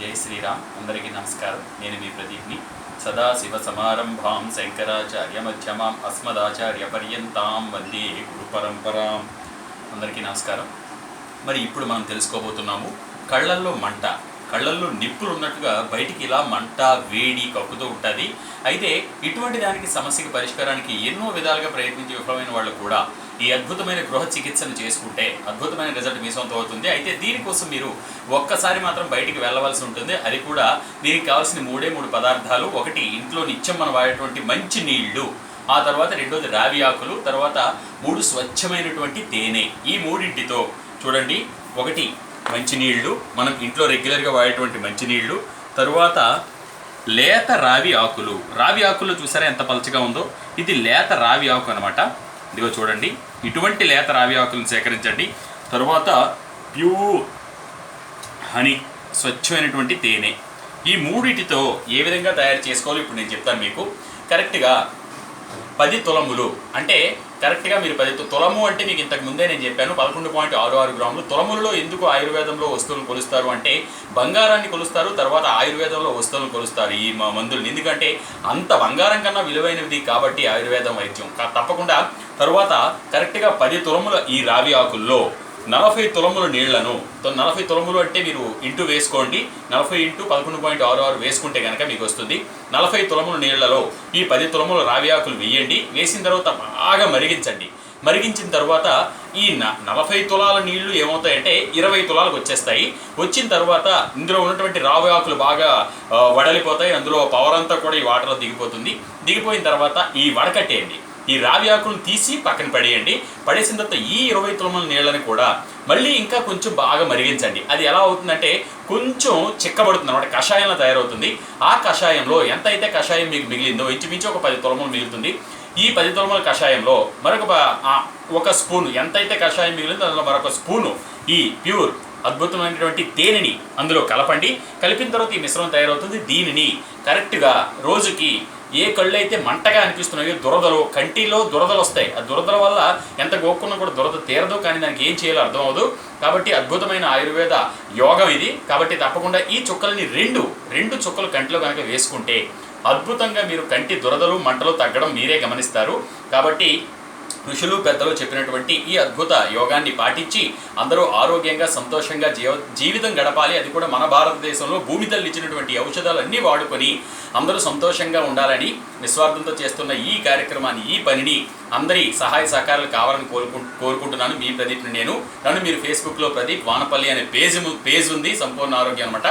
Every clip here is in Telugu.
జై శ్రీరామ్. అందరికీ నమస్కారం. నేను మీ ప్రదీప్ని. సదాశివ సమారంభాం శంకరాచార్య మధ్యమాం అస్మదాచార్య పర్యంతాం వందే గురు పరంపరాం. అందరికీ నమస్కారం. మరి ఇప్పుడు మనం తెలుసుకోబోతున్నాము కళ్ళల్లో మంట. కళ్ళల్లో నిప్పులు ఉన్నట్టుగా బయటికి ఇలా మంట వేడి కక్కుతూ ఉంటుంది. అయితే ఇటువంటి దానికి సమస్యకి పరిష్కారానికి ఎన్నో విధాలుగా ప్రయత్నించి విఫలమైన వాళ్ళు కూడా ఈ అద్భుతమైన గృహ చికిత్సను చేసుకుంటే అద్భుతమైన రిజల్ట్ మీ సొంతం అవుతుంది. అయితే దీనికోసం మీరు ఒక్కసారి మాత్రం బయటికి వెళ్ళవలసి ఉంటుంది. అది కూడా దీనికి కావాల్సిన మూడే మూడు పదార్థాలు. ఒకటి ఇంట్లో నిత్యం మనం వాడేటువంటి మంచి నీళ్ళు. ఆ తర్వాత రెండోది రావి ఆకులు. తర్వాత మూడు స్వచ్ఛమైనటువంటి తేనె. ఈ మూడింటితో చూడండి. ఒకటి మంచినీళ్ళు మనం ఇంట్లో రెగ్యులర్గా వాడేటువంటి మంచినీళ్ళు తరువాత లేత రావి ఆకులు. రావి ఆకులు చూసారా ఎంత పలచగా ఉందో? ఇది లేత రావి ఆకు అనమాట ఇదిగో చూడండి. ఇటువంటి లేత రావి ఆకులను సేకరించండి. తరువాత ప్యూర్ హనీ స్వచ్ఛమైనటువంటి తేనె. ఈ మూడిటితో ఏ విధంగా తయారు చేసుకోవాలో? ఇప్పుడు నేను చెప్తాను మీకు. కరెక్ట్గా పది తులములు. అంటే కరెక్ట్గా మీరు పది తు- తులము అంటే మీకు ఇంతకు ముందే నేను చెప్పాను పదకొండు పాయింట్ ఆరు ఆరు గ్రాములు. తులములలో ఎందుకు ఆయుర్వేదంలో వస్తువులను కొలుస్తారు అంటే బంగారాన్ని కొలుస్తారు తర్వాత ఆయుర్వేదంలో వస్తువులను కొలుస్తారు ఈ మందులను. ఎందుకంటే అంత బంగారం కన్నా విలువైనది కాబట్టి ఆయుర్వేదం వైద్యం. కా- తప్పకుండా తరువాత కరెక్ట్గా పది తులముల ఈ రావి ఆకుల్లో నలభై తులముల నీళ్ళను నలభై తులములు అంటే మీరు ఇంటూ వేసుకోండి. నలభై ఇంటూ పదకొండు పాయింట్ ఆరు ఆరు వేసుకుంటే కనుక మీకు వస్తుంది. నలభై తులముల నీళ్ళలో ఈ పది తులముల రావి ఆకులు వేయండి. వేసిన తర్వాత బాగా మరిగించండి. మరిగించిన తర్వాత ఈ న- నలభై తులాల నీళ్ళు ఏమవుతాయంటే ఇరవై తులాలకు వచ్చేస్తాయి. వచ్చిన తర్వాత ఇందులో ఉన్నటువంటి రావి ఆకులు బాగా వడలిపోతాయి. అందులో పవర్ అంతా కూడా ఈ వాటర్లో దిగిపోతుంది. దిగిపోయిన తర్వాత ఈ వడకట్టేయండి. ఈ రావి ఆకులను తీసి పక్కన పడేయండి. పడేసిన తర్వాత ఈ ఇరవై తులముల నీళ్ళని కూడా మళ్ళీ ఇంకా కొంచెం బాగా మరిగించండి. అది ఎలా అవుతుందంటే కొంచెం చిక్కబడుతుంది అనమాట కషాయంలో తయారవుతుంది. ఆ కషాయంలో ఎంత అయితే కషాయం మీకు మిగిలిందో ఇంచుమించు ఒక పది తులమలు మిగులుతుంది. ఈ పది తులమల కషాయంలో మరొక ఒక స్పూన్ ఎంతైతే కషాయం మిగిలిందో అందులో మరొక స్పూను ఈ ప్యూర్ అద్భుతమైనటువంటి తేనెని అందులో కలపండి. కలిపిన తర్వాత ఈ మిశ్రమం తయారవుతుంది. దీనిని కరెక్ట్గా రోజుకి ఏ కళ్ళు అయితే మంటగా అనిపిస్తున్నాయో దురదలు కంటిలో దురదలు వస్తాయి. ఆ దురదల వల్ల ఎంత గోక్కున్నా కూడా దురద తీరదు కానీ దానికి ఏం చేయాలో అర్థం అవ్వదు. కాబట్టి అద్భుతమైన ఆయుర్వేద యోగం ఇది. కాబట్టి తప్పకుండా ఈ చుక్కలని రెండు రెండు చుక్కలు కంటిలో కనుక వేసుకుంటే అద్భుతంగా మీరు కంటి దురదలు మంటలు తగ్గడం మీరే గమనిస్తారు. కాబట్టి ఋషులు పెద్దలు చెప్పినటువంటి ఈ అద్భుత యోగాన్ని పాటించి అందరూ ఆరోగ్యంగా సంతోషంగా జీవ జీవితం గడపాలి. అది కూడా మన భారతదేశంలో భూమి తల్లి ఇచ్చినటువంటి ఔషధాలన్నీ వాడుకొని అందరూ సంతోషంగా ఉండాలని నిస్వార్థంతో చేస్తున్న ఈ కార్యక్రమాన్ని ఈ పనిని అందరి సహాయ సహకారాలు కావాలని కోరుకు కోరుకుంటున్నాను. మీ ప్రదీప్ని నేను. నన్ను మీరు ఫేస్బుక్లో ప్రదీప్ వానపల్లి అనే పేజ్ పేజ్ ఉంది. సంపూర్ణ ఆరోగ్యం అనమాట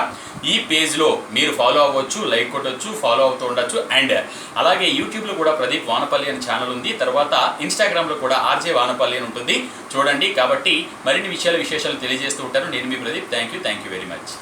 ఈ పేజ్లో మీరు ఫాలో అవ్వచ్చు లైక్ కొట్టొచ్చు ఫాలో అవుతూ ఉండొచ్చు. అండ్ అలాగే యూట్యూబ్లో కూడా ప్రదీప్ వానపల్లి అనే ఛానల్ ఉంది. తర్వాత ఇన్స్టాగ్రామ్లో కూడా ఆర్జే వానపల్లి అని ఉంటుంది. చూడండి. కాబట్టి మరిన్ని విషయాలు విశేషాలు తెలియజేస్తూ ఉంటాను. నేను మీ Pradeep. Thank you thank you very much